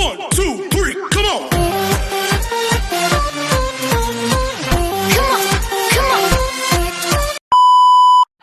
One, two,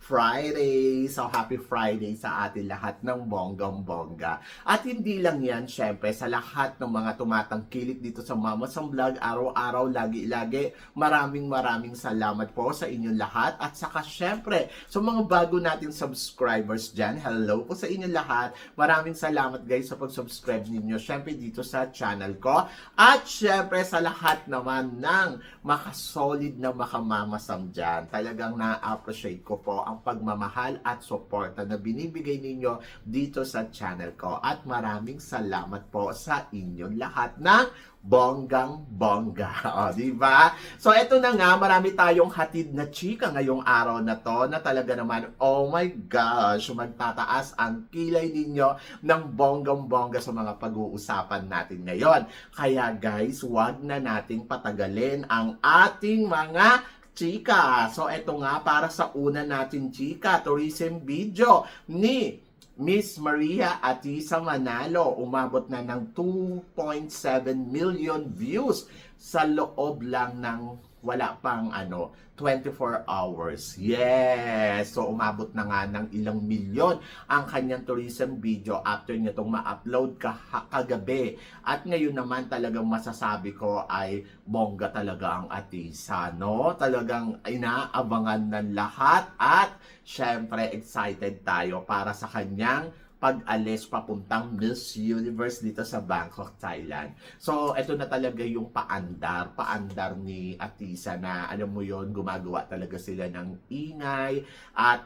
Friday. So, happy Friday sa atin lahat ng bonggang-bongga. At hindi lang yan, syempre, sa lahat ng mga tumatangkilik dito sa Mama Sam Vlog, araw-araw, lagi-lagi, maraming maraming salamat po sa inyong lahat. At saka, syempre, sa mga bago nating subscribers dyan, hello po sa inyong lahat. Maraming salamat guys sa pag-subscribe ninyo, syempre, dito sa channel ko. At syempre, sa lahat naman ng makasolid na makamamasam dyan. Talagang na-appreciate ko po ang pagmamahal at suporta na binibigay ninyo dito sa channel ko. At maraming salamat po sa inyong lahat ng bonggang bongga. O, di ba? So, eto na nga, marami tayong hatid na chika ngayong araw na to na talaga naman, oh my gosh, magtataas ang kilay ninyo ng bonggang bongga sa mga pag-uusapan natin ngayon. Kaya guys, wag na nating patagalin ang ating mga chika. So, eto nga, para sa una natin chika, tourism video ni Miss Maria Atisa Manalo umabot na ng 2.7 million views sa loob lang ng wala pang ano 24 hours. Yes! So umabot na nga ng ilang milyon ang kanyang tourism video after niya itong ma-upload ka kagabi. At ngayon naman talagang masasabi ko ay bongga talaga ang Atisa, no? Talagang inaabangan ng lahat at syempre excited tayo para sa kanyang pag-alis papuntang Miss Universe dito sa Bangkok, Thailand. So, ito na talaga yung paandar, paandar ni Atisa na alam mo yon gumagawa talaga sila ng ingay at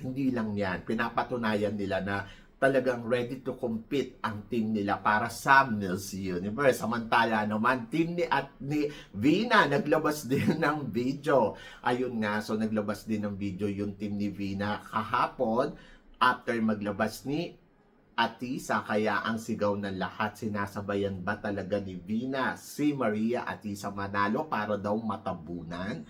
hindi lang yan, pinapatunayan nila na talagang ready to compete ang team nila para sa Miss Universe. Samantala naman, team ni at ni Vina naglabas din ng video. Ayun nga, so naglabas din ng video yung team ni Vina kahapon after maglabas ni Atisa kaya ang sigaw ng lahat sinasabayan ba talaga ni Vina si Maria Atisa Manalo para daw matabunan?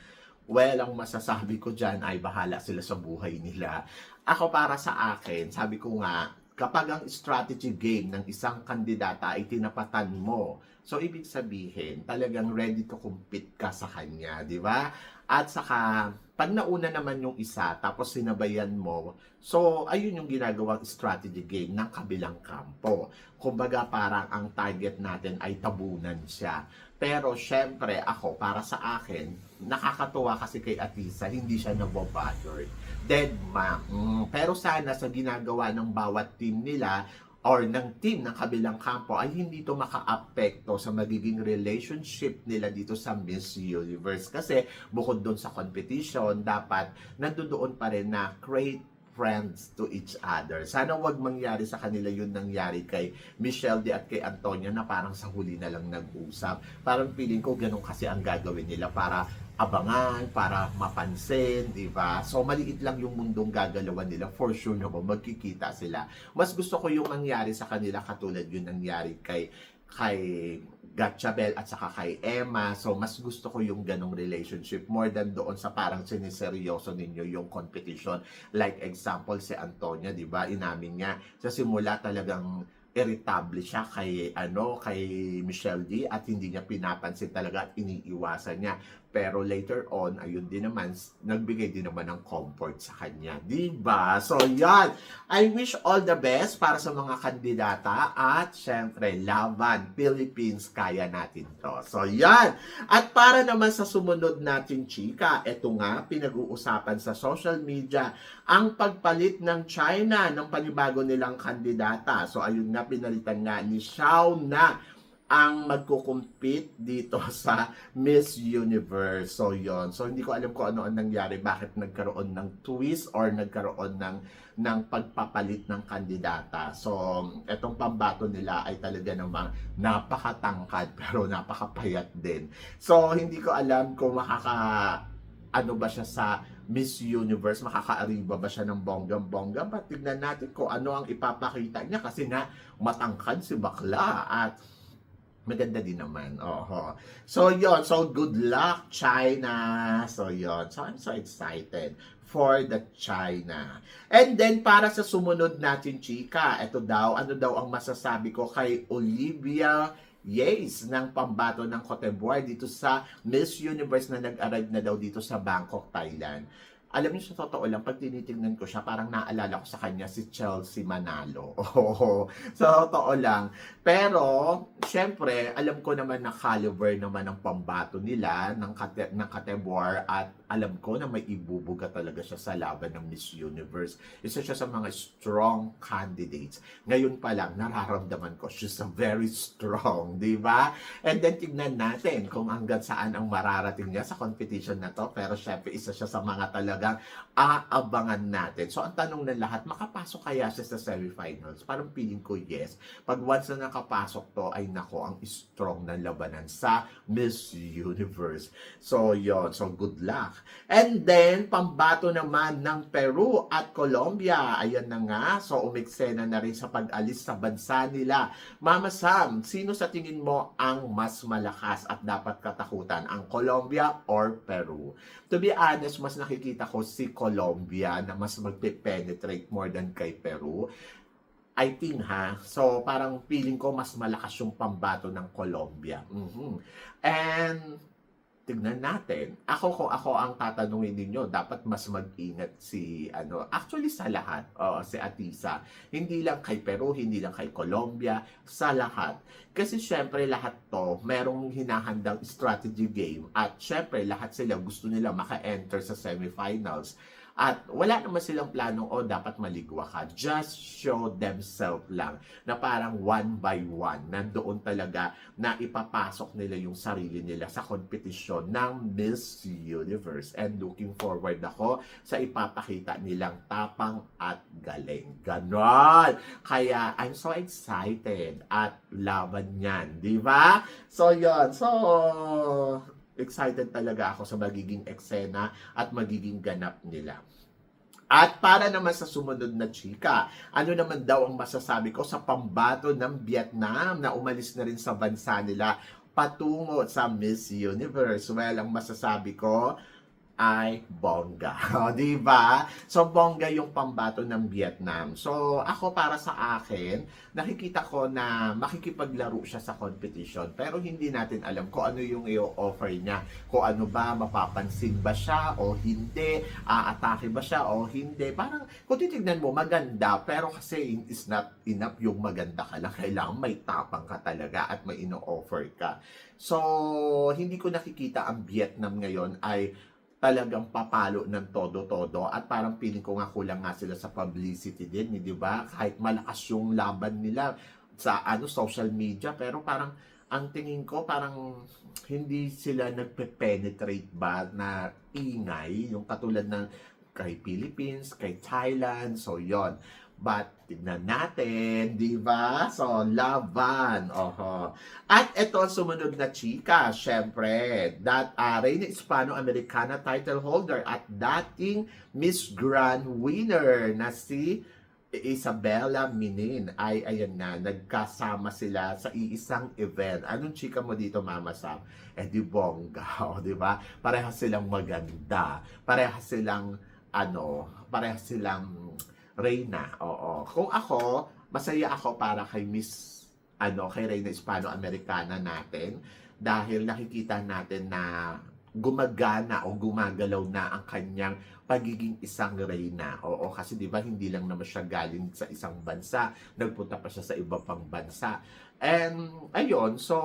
Well, ang masasabi ko dyan ay bahala sila sa buhay nila. Ako para sa akin, sabi ko nga, kapag ang strategy game ng isang kandidata ay tinapatan mo, so ibig sabihin, talagang ready to compete ka sa kanya, di ba? At saka, pag nauna naman yung isa, tapos sinabayan mo, so ayun yung ginagawang strategy game ng kabilang kampo. Kumbaga parang ang target natin ay tabunan siya. Pero syempre ako, para sa akin, nakakatuwa kasi kay Atisa, hindi siya nabobothered. Dead ma. Mm, pero sana sa ginagawa ng bawat team nila, or ng team ng kabilang kampo ay hindi ito maka-apekto sa magiging relationship nila dito sa Miss Universe. Kasi bukod doon sa competition, dapat nandoon pa rin na create friends to each other. Sana wag mangyari sa kanila yun nangyari kay Michelle D at kay Antonia na parang sa huli na lang nag-usap. Parang feeling ko ganun kasi ang gagawin nila para abangan, para mapansin, di ba? So, maliit lang yung mundong gagalawan nila. For sure naman, magkikita sila. Mas gusto ko yung nangyari sa kanila katulad yun nangyari kay kay Gatchabel at saka kay Emma. So, mas gusto ko yung ganong relationship more than doon sa parang siniseryoso ninyo yung competition. Like example, si Antonia, di ba? Inamin niya, sa simula talagang irritable siya kay ano kay Michelle D at hindi niya pinapansin talaga at iniiwasan niya pero later on ayun din naman nagbigay din naman ng comfort sa kanya. Di ba so yan. I wish all the best para sa mga kandidata at syempre laban. Philippines kaya natin to. So yan. At para naman sa sumunod natin chika eto nga pinag-uusapan sa social media ang pagpalit ng China ng panibago nilang kandidata. So ayun nga pinalitan nga ni Xiao na ang magkukumpit dito sa Miss Universe. So, yon So, hindi ko alam kung ano ang nangyari, bakit nagkaroon ng twist or nagkaroon ng, ng pagpapalit ng kandidata. So, etong pambato nila ay talaga namang napakatangkad pero napakapayat din. So, hindi ko alam kung makaka ano ba siya sa Miss Universe, makakaariba ba siya ng bonggang-bongga? But tignan natin kung ano ang ipapakita niya kasi nga matangkad si bakla at maganda din naman. Oho. So, yon So, good luck, China. So, yon So, I'm so excited for the China. And then, para sa sumunod natin, chika, ito daw, ano daw ang masasabi ko kay Olivia Yes, ng pambato ng Cote d'Ivoire dito sa Miss Universe na nag-arrive na daw dito sa Bangkok, Thailand. Alam niyo sa totoo lang, pag tinitingnan ko siya, parang naalala ko sa kanya si Chelsea Manalo. Oo, sa totoo lang. Pero, syempre, alam ko naman na caliber naman ang pambato nila ng, kate, ng Katebor at alam ko na may ibubuga talaga siya sa laban ng Miss Universe. Isa siya sa mga strong candidates. Ngayon pa lang, nararamdaman ko, she's a very strong, di ba? And then, tignan natin kung hanggang saan ang mararating niya sa competition na to. Pero, syempre, isa siya sa mga talagang aabangan natin. So, ang tanong ng lahat, makapasok kaya siya sa semifinals? Parang feeling ko, yes. Pag once na nakapasok to, ay nako, ang strong na labanan sa Miss Universe. So, yon So, good luck. And then, pambato naman ng Peru at Colombia. Ayan na nga. So, umiksena na rin sa pag-alis sa bansa nila. Mama Sam, sino sa tingin mo ang mas malakas at dapat katakutan? Ang Colombia or Peru? To be honest, mas nakikita ko si Colombia na mas magpe-penetrate more than kay Peru. I think ha. So parang feeling ko mas malakas yung pambato ng Colombia. Mhm. And tignan natin. Ako kung ako ang tatanungin ninyo, dapat mas mag-ingat si ano, actually sa lahat, oo, si Atisa. Hindi lang kay Peru, hindi lang kay Colombia, sa lahat. Kasi syempre lahat to, merong hinahandang strategy game at syempre lahat sila gusto nila maka-enter sa semifinals. At wala naman silang planong, oh, dapat maligwa ka. Just show themselves lang na parang one by one, nandoon talaga na ipapasok nila yung sarili nila sa kompetisyon ng Miss Universe. And looking forward ako sa ipapakita nilang tapang at galing. Ganon! Kaya I'm so excited at laban yan. Di ba? So, yun. So, excited talaga ako sa magiging eksena at magiging ganap nila. At para naman sa sumunod na chika, ano naman daw ang masasabi ko sa pambato ng Vietnam na umalis na rin sa bansa nila patungo sa Miss Universe? Well, ang masasabi ko ay bongga. O, di ba? So, bongga yung pambato ng Vietnam. So, ako para sa akin, nakikita ko na makikipaglaro siya sa competition. Pero hindi natin alam kung ano yung i-offer niya. Kung ano ba, mapapansin ba siya o hindi, aatake ba siya o hindi. Parang, kung titignan mo, maganda. Pero kasi is not enough yung maganda ka lang. Kailangan may tapang ka talaga at may ino-offer ka. So, hindi ko nakikita ang Vietnam ngayon ay talagang papalo ng todo-todo at parang feeling ko nga kulang nga sila sa publicity din, eh, di ba? Kahit malakas yung laban nila sa ano social media pero parang ang tingin ko parang hindi sila nagpe-penetrate ba na ingay yung katulad ng kay Philippines, kay Thailand, so yon. But tignan natin, di ba? So, laban. Oho. At ito sumunod na chika, syempre, that uh, Reina Hispano-Americana title holder at dating Miss Grand winner na si Isabella Minin ay ayan na, nagkasama sila sa iisang event. Anong chika mo dito, Mama Sam? Eh di bongga, o, di ba? Parehas silang maganda. Parehas silang, ano, parehas silang Reyna. Oo. Kung ako, masaya ako para kay Miss, ano, kay Reyna Hispano-Americana natin dahil nakikita natin na gumagana o gumagalaw na ang kanyang pagiging isang reyna. Oo, kasi 'di ba hindi lang naman siya galing sa isang bansa, nagpunta pa siya sa iba pang bansa. And ayun, so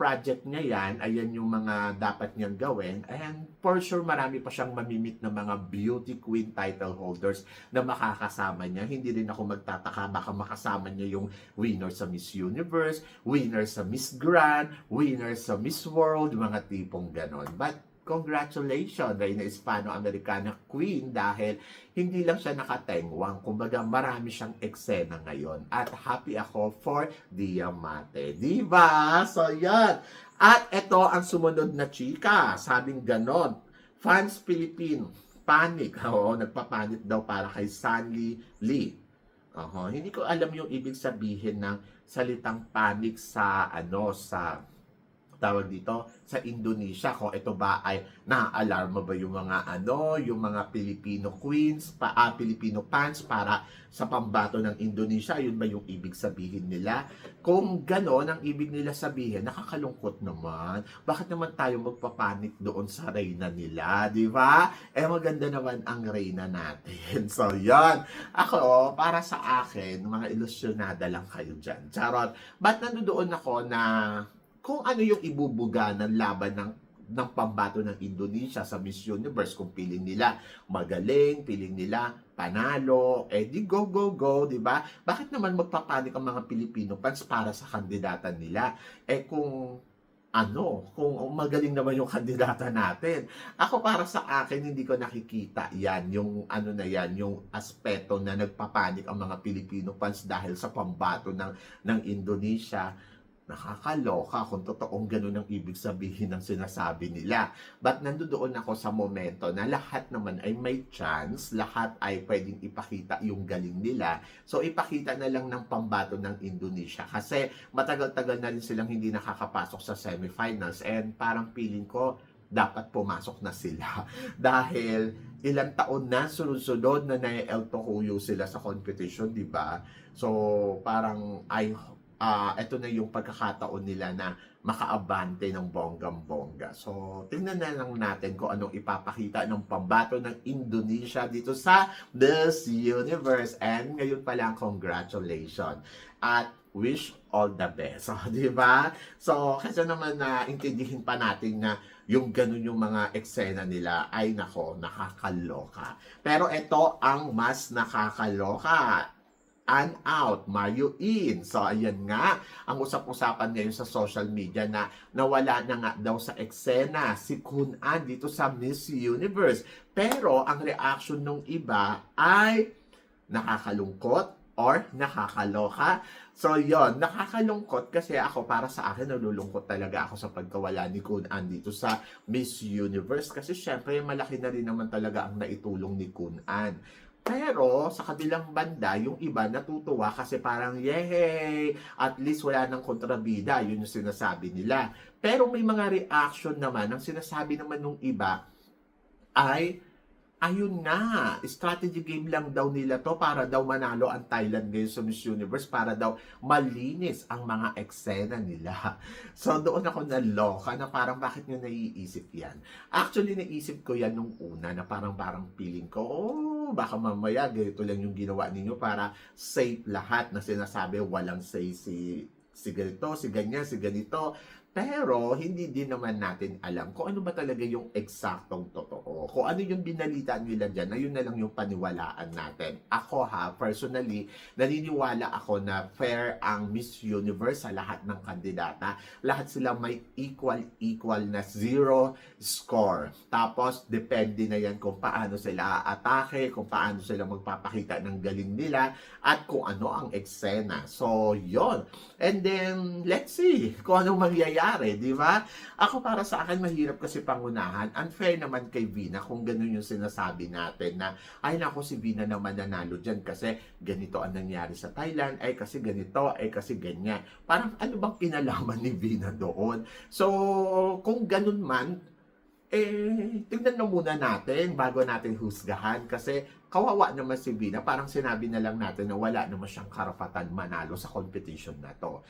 project niya yan, ayan yung mga dapat niyang gawin. And for sure, marami pa siyang mamimit na mga beauty queen title holders na makakasama niya. Hindi rin ako magtataka, baka makasama niya yung winner sa Miss Universe, winner sa Miss Grand, winner sa Miss World, mga tipong ganon. But congratulations, Reyna Hispano-Americana Queen dahil hindi lang siya nakatengwang. Kumbaga, marami siyang eksena ngayon. At happy ako for Diamante. Di ba? So, yan. At ito ang sumunod na chika. Sabing ganon. Fans Philippine. Panic. Oo, nagpapanik daw para kay Sanli Lee. Oho, hindi ko alam yung ibig sabihin ng salitang panic sa ano sa tawag dito sa Indonesia kung ito ba ay na-alarma ba yung mga ano yung mga Filipino queens pa ah, Filipino fans para sa pambato ng Indonesia yun ba yung ibig sabihin nila? Kung gano'n ang ibig nila sabihin nakakalungkot naman. Bakit naman tayo magpapanik doon sa reyna nila di ba? Eh maganda naman ang reyna natin. So yon ako para sa akin mga ilusyonada lang kayo dyan. Charot. Ba't nandoon ako na kung ano yung ibubuga ng laban ng ng pambato ng Indonesia sa Miss Universe kung piling nila magaling, piling nila panalo, eh di go go go, di ba? Bakit naman magpapanik ang mga Pilipino fans para sa kandidata nila? Eh kung ano, kung magaling naman yung kandidata natin. Ako para sa akin, hindi ko nakikita yan, yung ano na yan, yung aspeto na nagpapanik ang mga Pilipino fans dahil sa pambato ng, ng Indonesia nakakaloka kung totoong ganun ang ibig sabihin ng sinasabi nila. But nandoon ako sa momento na lahat naman ay may chance, lahat ay pwedeng ipakita yung galing nila. So ipakita na lang ng pambato ng Indonesia kasi matagal-tagal na rin silang hindi nakakapasok sa semifinals and parang feeling ko dapat pumasok na sila dahil ilang taon na sunod-sunod na na-El Tocuyo sila sa competition, di ba? So parang I ah ito na yung pagkakataon nila na makaabante ng bonggang-bongga. So, tingnan na lang natin kung anong ipapakita ng pambato ng Indonesia dito sa Miss Universe. And ngayon pa lang, congratulations. At wish all the best. So, di ba? So, kasi naman na intindihin pa natin na yung ganun yung mga eksena nila ay nako, nakakaloka. Pero ito ang mas nakakaloka and out, Mario in. So, ayan nga, ang usap-usapan ngayon sa social media na nawala na nga daw sa eksena si Kun An dito sa Miss Universe. Pero, ang reaction ng iba ay nakakalungkot or nakakaloka. So, yon nakakalungkot kasi ako, para sa akin, nalulungkot talaga ako sa pagkawala ni Kun An dito sa Miss Universe. Kasi syempre, malaki na rin naman talaga ang naitulong ni Kun An. Pero sa kabilang banda, yung iba natutuwa kasi parang, yehey, at least wala nang kontrabida, yun yung sinasabi nila. Pero may mga reaction naman, ang sinasabi naman ng iba ay, ayun nga, strategy game lang daw nila to para daw manalo ang Thailand ngayon sa Miss Universe, para daw malinis ang mga eksena nila. So doon ako naloka na parang bakit nyo naiisip yan? Actually, naisip ko yan nung una na parang parang feeling ko, oh, baka mamaya ganito lang yung ginawa ninyo para safe lahat na sinasabi walang say si si ganito, si ganyan, si ganito. Pero hindi din naman natin alam kung ano ba talaga yung eksaktong totoo. Kung ano yung binalita nila dyan, na yun na lang yung paniwalaan natin. Ako ha, personally, naniniwala ako na fair ang Miss Universe sa lahat ng kandidata. Lahat sila may equal-equal na zero score. Tapos, depende na yan kung paano sila atake, kung paano sila magpapakita ng galing nila, at kung ano ang eksena. So, yon And then, let's see kung anong mangyayari, di ba? Ako para sa akin, mahirap kasi pangunahan. Unfair naman kay Vina kung ganun yung sinasabi natin na, ay nako si Vina naman nanalo dyan kasi ganito ang nangyari sa Thailand, ay kasi ganito, ay kasi ganyan. Parang ano bang kinalaman ni Vina doon? So, kung ganun man, eh, tingnan na muna natin bago natin husgahan kasi kawawa naman si Vina. Parang sinabi na lang natin na wala naman siyang karapatan manalo sa competition na to.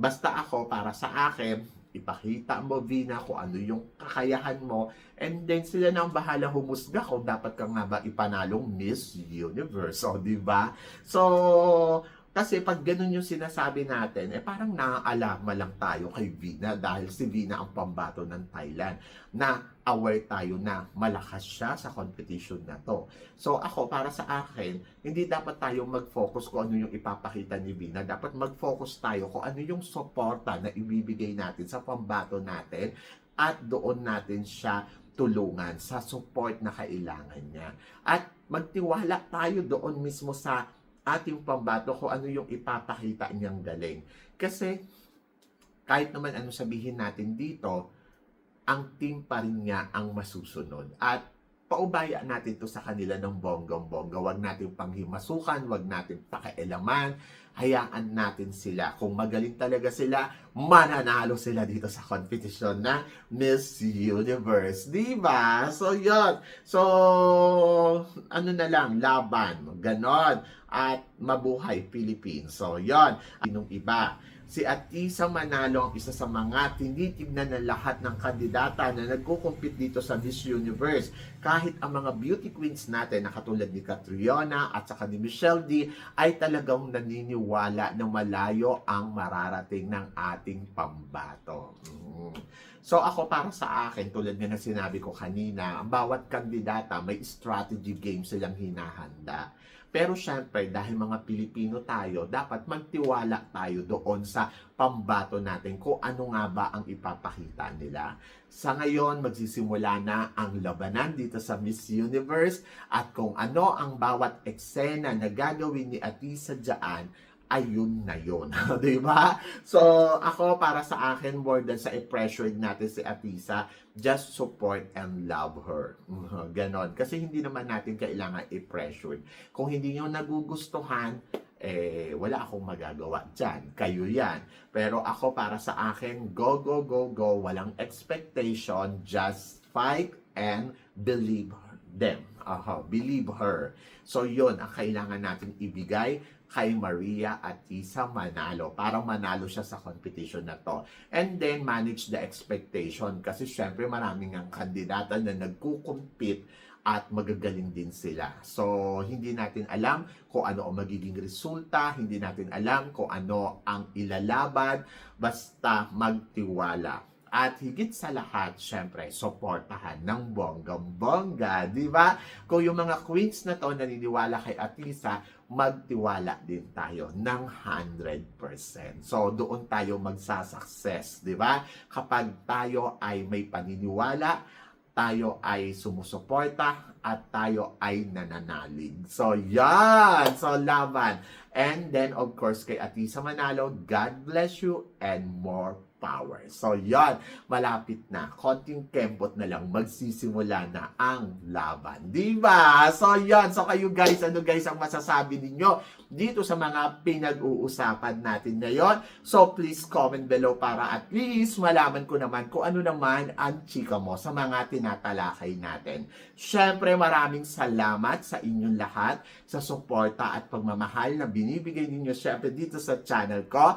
Basta ako, para sa akin, ipakita mo, Vina, kung ano yung kakayahan mo. And then, sila na ang bahala humusga kung dapat ka nga ba ipanalong Miss Universe. O, di ba? So, Kasi pag ganun yung sinasabi natin, eh parang naaalama lang tayo kay Vina dahil si Vina ang pambato ng Thailand na aware tayo na malakas siya sa competition na to. So ako, para sa akin, hindi dapat tayo mag-focus kung ano yung ipapakita ni Vina. Dapat mag-focus tayo kung ano yung suporta na ibibigay natin sa pambato natin at doon natin siya tulungan sa support na kailangan niya. At magtiwala tayo doon mismo sa ating pambato kung ano yung ipapakita niyang galing. Kasi kahit naman ano sabihin natin dito, ang team pa rin niya ang masusunod. At paubaya natin to sa kanila ng bonggong-bongga. Huwag natin panghimasukan, huwag natin pakialaman. Hayaan natin sila. Kung magaling talaga sila, mananalo sila dito sa competition na Miss Universe. Di ba? So, yun. So, ano na lang, laban. Ganon. At mabuhay Philippines. So, yun. Inong iba. Si Atisa Manalo ang isa sa mga tinitignan ng lahat ng kandidata na nagkukumpit dito sa Miss Universe. Kahit ang mga beauty queens natin na katulad ni Catriona at saka ni Michelle D ay talagang naniniwala na malayo ang mararating ng ating pambato. Mm. So ako para sa akin, tulad nga na sinabi ko kanina, ang bawat kandidata may strategy game silang hinahanda. Pero syempre, dahil mga Pilipino tayo, dapat magtiwala tayo doon sa pambato natin kung ano nga ba ang ipapakita nila. Sa ngayon, magsisimula na ang labanan dito sa Miss Universe at kung ano ang bawat eksena na gagawin ni Atisa dyan, ayun na yun. di ba? So, ako para sa akin, more than sa i-pressure natin si Atisa, just support and love her. Mhm, Ganon. Kasi hindi naman natin kailangan i-pressure. Kung hindi nyo nagugustuhan, eh, wala akong magagawa dyan. Kayo yan. Pero ako para sa akin, go, go, go, go. Walang expectation. Just fight and believe them. Aha, believe her. So, yun ang kailangan natin ibigay kay Maria at Tisa Manalo para manalo siya sa competition na to. And then, manage the expectation kasi syempre maraming ang kandidata na nagkukumpit at magagaling din sila. So, hindi natin alam kung ano ang magiging resulta, hindi natin alam kung ano ang ilalaban, basta magtiwala. At higit sa lahat, syempre, supportahan ng bonggang-bongga, di ba? Kung yung mga queens na to naniniwala kay Atisa, magtiwala din tayo ng 100%. So, doon tayo magsasucess, di ba? Kapag tayo ay may paniniwala, tayo ay sumusuporta at tayo ay nananalig. So, yan! So, laban. And then, of course, kay Atisa Manalo, God bless you and more power. So, yan. Malapit na. Konting kembot na lang. Magsisimula na ang laban. Di ba? So, yan. So, kayo guys, ano guys ang masasabi ninyo dito sa mga pinag-uusapan natin ngayon? So, please comment below para at least malaman ko naman kung ano naman ang chika mo sa mga tinatalakay natin. Syempre, maraming salamat sa inyong lahat sa suporta at pagmamahal na binibigay ninyo syempre dito sa channel ko.